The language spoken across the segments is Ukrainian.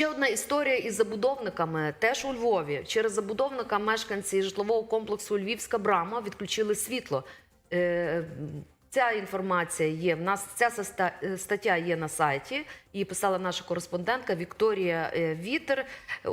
Ще одна історія із забудовниками. Теж у Львові. Через забудовника мешканці житлового комплексу Львівська брама відключили світло. Е, Ця інформація є в нас. Ця е, стаття є на сайті. Її писала наша кореспондентка Вікторія е, Вітер.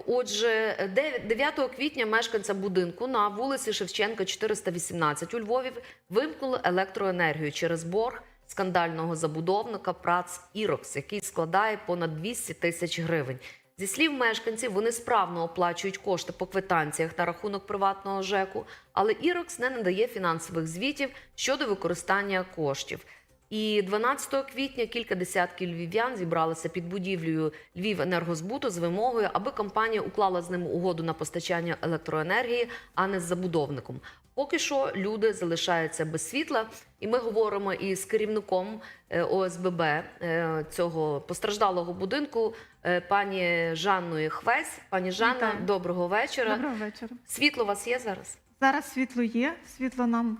Отже, дев- 9 квітня мешканця будинку на вулиці Шевченка, 418 у Львові вимкнули електроенергію через борг скандального забудовника Прац Ірокс, який складає понад 200 тисяч гривень. Зі слів мешканців, вони справно оплачують кошти по квитанціях на рахунок приватного ЖЕКу, але Ірокс не надає фінансових звітів щодо використання коштів. І 12 квітня кілька десятків львів'ян зібралися під будівлею Львівенергозбуту з вимогою, аби компанія уклала з ними угоду на постачання електроенергії, а не з забудовником. Поки що люди залишаються без світла, і ми говоримо із керівником е, ОСББ е, цього постраждалого будинку, е, пані Жанною Хвесь. Пані Жанна, Вітаю. доброго вечора. Доброго вечора. Світло у вас є зараз? Зараз світло є, світло нам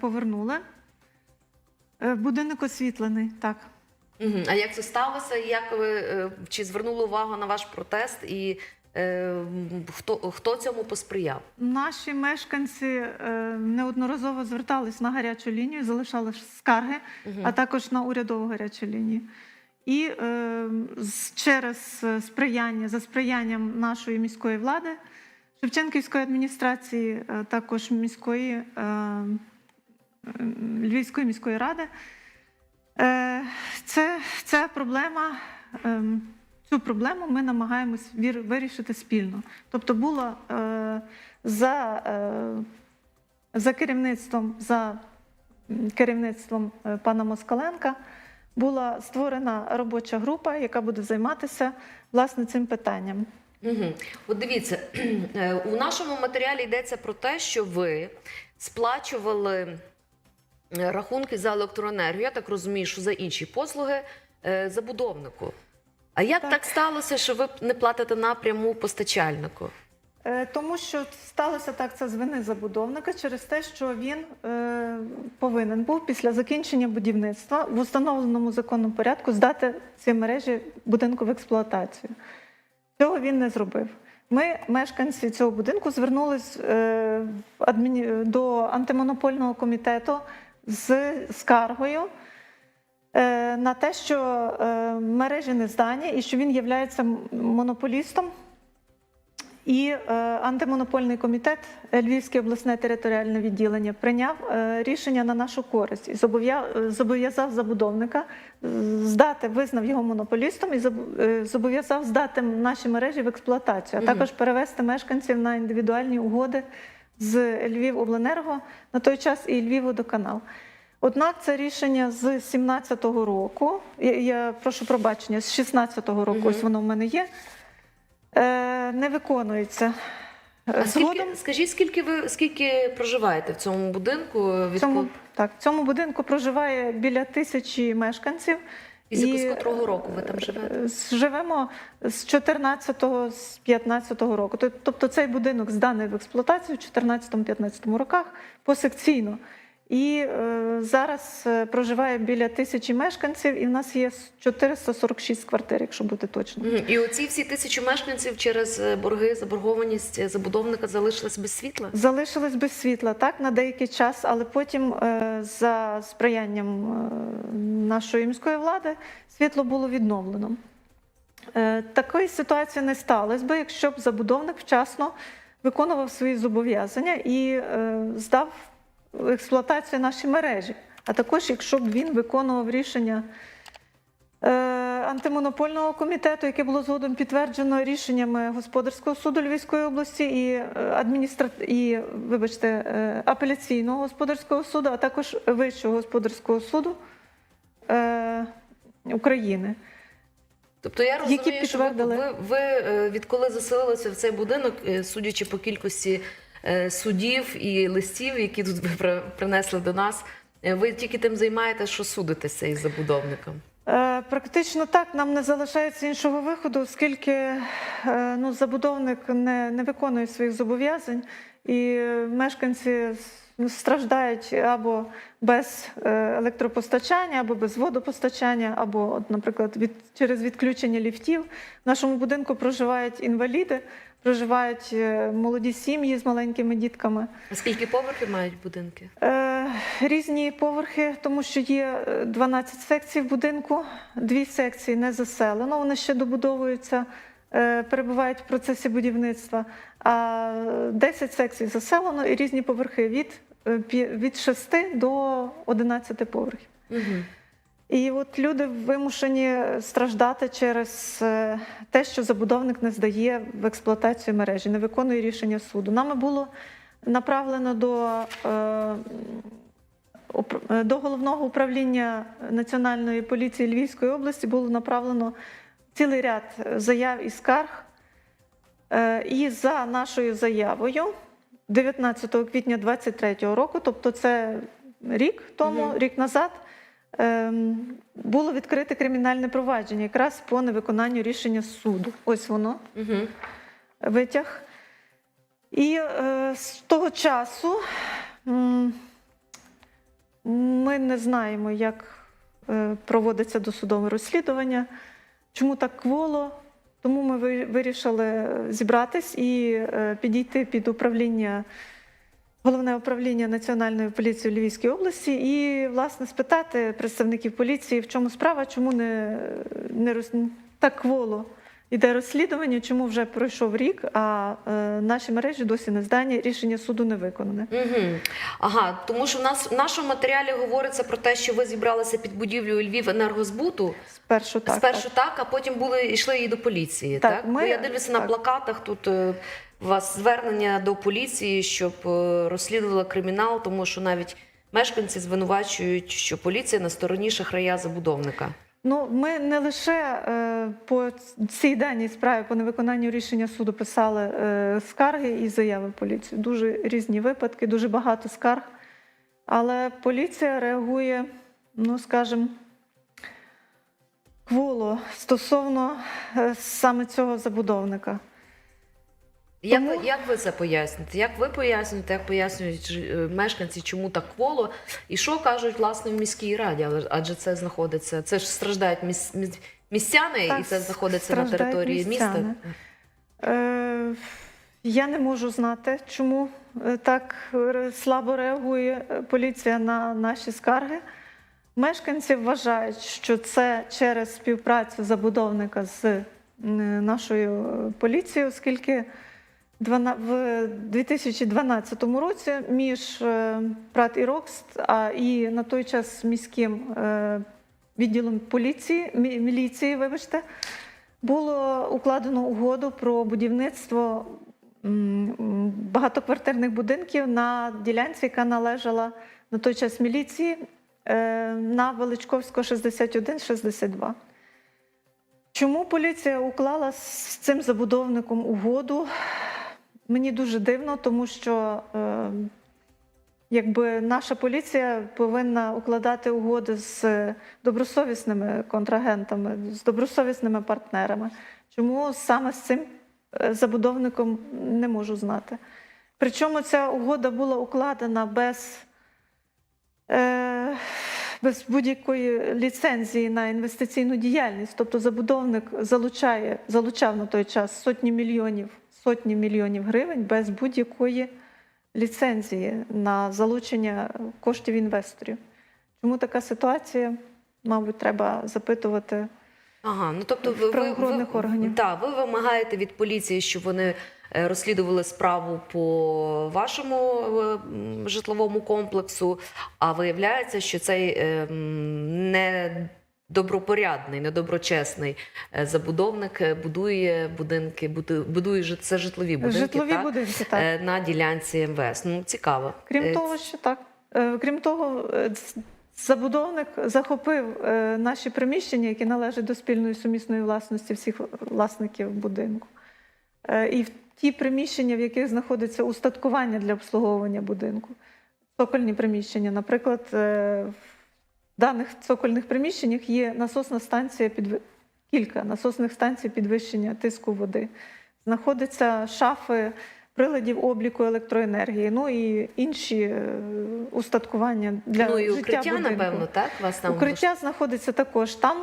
повернули. Будинок освітлений, так. Угу. А як це сталося? Як ви чи звернули увагу на ваш протест? І хто, хто цьому посприяв? Наші мешканці е, неодноразово звертались на гарячу лінію, залишали скарги, а також на урядову гарячу лінію. І е, через е, сприяння, за сприянням нашої міської влади, Шевченківської адміністрації, е, також міської е, е, Львівської міської ради, е, це, ця проблема. ем, Цю проблему ми намагаємось вирішити спільно. Тобто було е, за, е, за керівництвом, за керівництвом е, пана Москаленка була створена робоча група, яка буде займатися власне цим питанням. Угу. От дивіться, е, у нашому матеріалі йдеться про те, що ви сплачували е, рахунки за електроенергію. Я так розумію, що за інші послуги забудовнику. А як так. Так. сталося, що ви не платите напряму постачальнику? Е, Тому що сталося так це з вини забудовника через те, що він е, повинен був після закінчення будівництва в установленому законному порядку здати ці мережі будинку в експлуатацію. Цього він не зробив. Ми, мешканці цього будинку, звернулись е, адміні... до антимонопольного комітету з скаргою на те, що е, мережі не здані і що він є монополістом. І е, антимонопольний комітет е, Львівське обласне територіальне відділення прийняв е, рішення на нашу користь і е, зобов'язав забудовника е, здати, визнав його монополістом і е, зобов'язав здати наші мережі в експлуатацію, а також перевести мешканців на індивідуальні угоди з Львівобленерго на той час і Львівводоканал. Однак це рішення з 17-го року, я, я прошу пробачення, з 16-го року, Мгм. ось воно в мене є, е, не виконується. А Е, скільки, скажіть, скільки ви скільки проживаєте в цьому будинку? Від цьому, так, в цьому будинку проживає біля тисячі мешканців. І з котрого року ви там живете? Е, Живемо з 14-го, з 15-го року. Тобто цей будинок зданий в експлуатацію в 14-15 роках посекційно. І е, зараз е, проживає біля тисячі мешканців, і в нас є 446 квартир, якщо бути точно. І оці всі тисячі мешканців через е, борги, заборгованість забудовника залишились без світла? Залишились без світла так на деякий час, але потім, е, за сприянням е, нашої міської влади, світло було відновлено. Е, Такої ситуації не сталося би, якщо б забудовник вчасно виконував свої зобов'язання і е, здав в експлуатацію наші мережі. А також, якщо б він виконував рішення е, антимонопольного комітету, яке було згодом підтверджено рішеннями господарського суду Львівської області і е, адміністра... і, вибачте, е, апеляційного господарського суду, а також Вищого господарського суду е, України. Тобто я розумію, Які що ви, ви, відколи заселилися в цей будинок, судячи по кількості судів і листів, які тут ви принесли до нас, е, ви тільки тим займаєтеся, що судитеся із забудовником. Е, Практично так, нам не залишається іншого виходу, оскільки е, ну, забудовник не, не виконує своїх зобов'язань, і е, мешканці страждають або без е, електропостачання, або без водопостачання, або, от, наприклад, від, через відключення ліфтів. В нашому будинку проживають інваліди, проживають е, молоді сім'ї з маленькими дітками. А Скільки поверхів мають будинки? Е, різні поверхи, тому що є е, 12 секцій в будинку, дві секції не заселено, вони ще добудовуються, е, перебувають в процесі будівництва, а 10 секцій заселено і різні поверхи від, е, від 6 до 11 поверхів. Угу. І от люди вимушені страждати через е, те, що забудовник не здає в експлуатацію мережі, не виконує рішення суду. Нами було направлено до, е, е, до головного управління Національної поліції Львівської області було направлено цілий ряд заяв і скарг. І за нашою заявою 19 квітня 2023 року, тобто це рік тому, Мгм. рік назад, було відкрите кримінальне провадження якраз по невиконанню рішення суду. Ось воно Угу. витяг. І е, з того часу ми не знаємо, як е, проводиться досудове розслідування, чому так кволо. Тому ми вирішили зібратись і е, підійти під управління. Головне управління Національної поліції у Львівській області і, власне, спитати представників поліції, в чому справа, чому не, не роз- так кволо іде розслідування, чому вже пройшов рік, а е, наші мережі досі не здані, рішення суду не виконане. Угу. Ага, тому що в нас в нашому матеріалі говориться про те, що ви зібралися під будівлею Львів енергозбуту. Спершу так. Спершу так. так, а потім були йшли і до поліції. Так, Так, ми- Бо я дивлюся на плакатах. Тут е, вас звернення до поліції, щоб е, розслідувала кримінал, тому що навіть мешканці звинувачують, що поліція на стороні шахрая забудовника. Ну, ми не лише е, по цій даній справі по невиконанню рішення суду писали е, скарги і заяви в поліцію. Дуже різні випадки, дуже багато скарг. Але поліція реагує, ну скажімо, кволо стосовно е, саме цього забудовника. Як, Тому- як ви це поясните? Як ви пояснюєте, як пояснюють е, мешканці, чому так кволо? І що кажуть власне в міській раді? Адже це знаходиться, це ж страждають міс, міс- містяни, Так, і це знаходиться на території містяни. міста. Е, я не можу знати, чому е, так слабо реагує е, поліція на наші скарги. Мешканці вважають, що це через співпрацю забудовника з нашою поліцією, оскільки в 2012 році між е, ПРАТ і РОКСТ, і на той час міським е, відділом поліції, мі- міліції, вибачте, було укладено угоду про будівництво багатоквартирних будинків на ділянці, яка належала на той час міліції е, на Величковського 61-62. Чому поліція уклала з цим забудовником угоду? Мені дуже дивно, тому що е, якби наша поліція повинна укладати угоди з добросовісними контрагентами, з добросовісними партнерами. Чому саме з цим е, забудовником не можу знати. Причому ця угода була укладена без, е, без будь-якої ліцензії на інвестиційну діяльність. Тобто забудовник залучає, залучав на той час сотні мільйонів, сотні мільйонів гривень без будь-якої ліцензії на залучення коштів інвесторів. Чому така ситуація? Мабуть, треба запитувати. Ага, ну тобто ви, ви, органів. та, ви вимагаєте від поліції, щоб вони е, розслідували справу по вашому е, житловому комплексу, а виявляється, що цей е, м, недобропорядний, недоброчесний е, забудовник е, будує будинки, будує це житлові будинки Житлові так? будинки, так. Е, на ділянці МВС. Ну, цікаво. Крім того, що так. Крім того, забудовник захопив наші приміщення, які належать до спільної сумісної власності всіх власників будинку. І в ті приміщення, в яких знаходиться устаткування для обслуговування будинку, цокольні приміщення. Наприклад, в даних цокольних приміщеннях є насосна станція підви- кілька насосних станцій підвищення тиску води. Знаходяться шафи приладів обліку електроенергії, ну і інші е, устаткування для ну і життя укриття, будинку. напевно, так? Вас там Укриття знаходиться також там,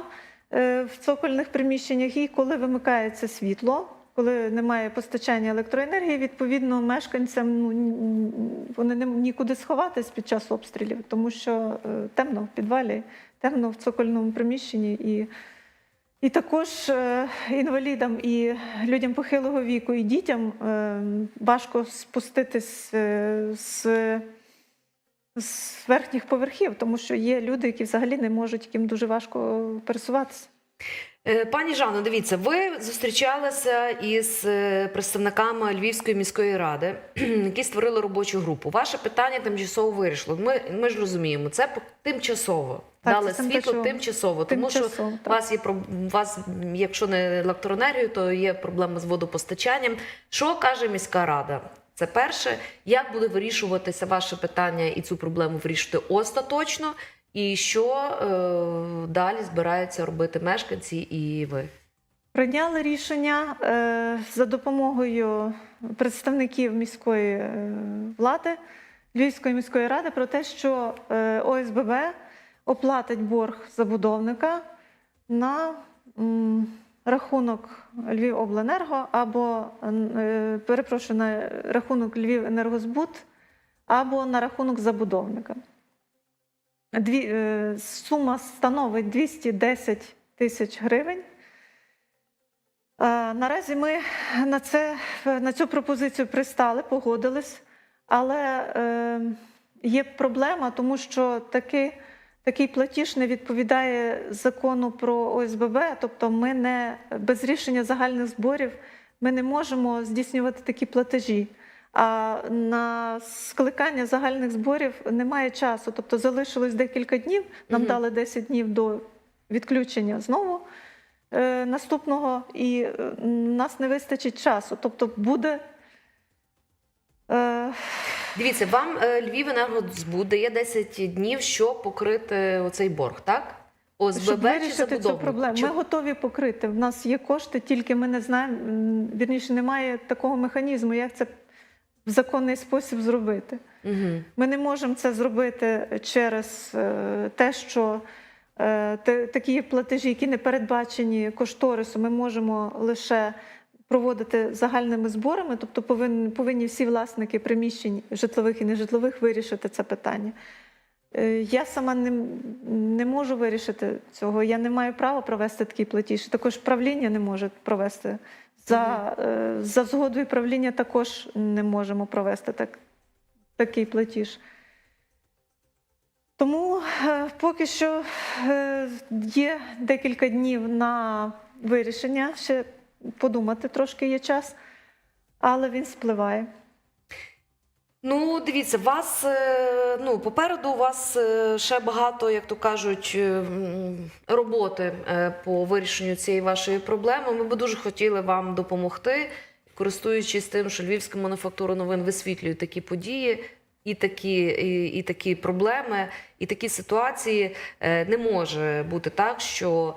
е, в цокольних приміщеннях, і коли вимикається світло, коли немає постачання електроенергії, відповідно, мешканцям ну, вони не нікуди сховатись під час обстрілів, тому що е, темно в підвалі, темно в цокольному приміщенні. І, і також е, інвалідам і людям похилого віку, і дітям е, важко спуститись з з верхніх поверхів, тому що є люди, які взагалі не можуть, яким дуже важко пересуватися. Е, Пані Жанно, дивіться, ви зустрічалися із е, представниками Львівської міської ради, які створили робочу групу. Ваше питання тимчасово вирішило. Ми, ми ж розуміємо, це тимчасово. Так, Дали це світло тимчасово. тимчасово, тому що у вас є у вас, якщо не електроенергію, то є проблема з водопостачанням. Що каже міська рада? Це перше, як буде вирішуватися ваше питання і цю проблему вирішити остаточно, і що е, далі збираються робити мешканці і ви? Прийняли рішення е, за допомогою представників міської е, влади, Львівської міської ради про те, що е, ОСББ оплатить борг забудовника на м, рахунок Львівобленерго або е, перепрошую на рахунок Львівенергозбут або на рахунок забудовника. Дві, е, сума становить 210 тисяч гривень. Е, Наразі ми на, це, на цю пропозицію пристали, погодились, але е, є проблема, тому що таки, такий платіж не відповідає закону про ОСББ, тобто ми не без рішення загальних зборів ми не можемо здійснювати такі платежі. А на скликання загальних зборів немає часу. Тобто залишилось декілька днів, нам Мгм. дали 10 днів до відключення знову е, наступного, і е, нас не вистачить часу. Тобто буде. Е, Дивіться, вам е, Львівенергозбуд дає 10 днів, щоб покрити оцей борг, так? щоб ОСББ чи вирішити цю проблему. Ми готові покрити. В нас є кошти, тільки ми не знаємо. м, Вірніше, немає такого механізму, як це в законний спосіб зробити. Мгм. Ми не можемо це зробити через е, те, що е, такі платежі, які не передбачені кошторисом, ми можемо лише проводити загальними зборами, тобто повинні, повинні всі власники приміщень житлових і нежитлових вирішити це питання. Е, Я сама не, не можу вирішити цього. Я не маю права провести такий платіж. Також правління не може провести. За, е, за згодою правління також не можемо провести так, такий платіж. Тому е, поки що е, є декілька днів на вирішення, ще подумати трошки є час, але він спливає. Ну, дивіться, вас е, ну попереду у вас е, ще багато, як то кажуть, е, роботи по вирішенню цієї вашої проблеми. Ми би дуже хотіли вам допомогти, користуючись тим, що Львівська мануфактура новин висвітлює такі події. І такі, і, і такі проблеми, і такі ситуації не може бути так, що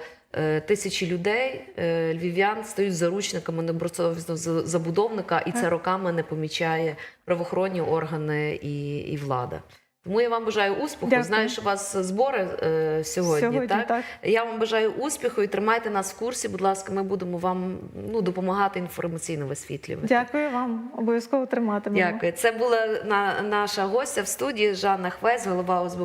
тисячі людей, е, львів'ян, стають заручниками недобросовісного за- забудовника, і це роками не помічає правоохоронні органи і, і влада. Тому я вам бажаю успіху. Дякую. Знаю, що у вас збори е, сьогодні, так? так. Я вам бажаю успіху і тримайте нас в курсі. Будь ласка, ми будемо вам ну, допомагати інформаційно висвітлювати. Дякую вам, обов'язково триматимемо. Дякую. Це була на, наша гостя в студії Жанна Хвець, голова ОСББ.